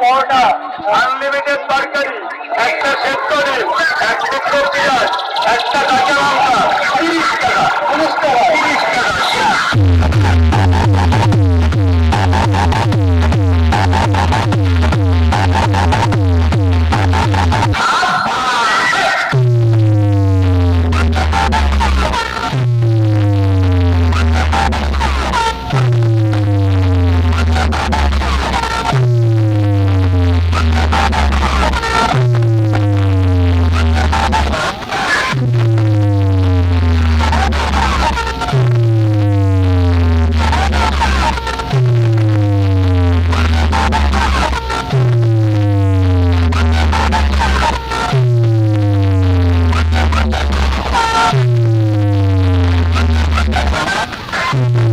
পরোটা unlimited তরকারি একটা সেদ্ধ ডিম এক টুকরো একটা কাঁচা Mm-hmm.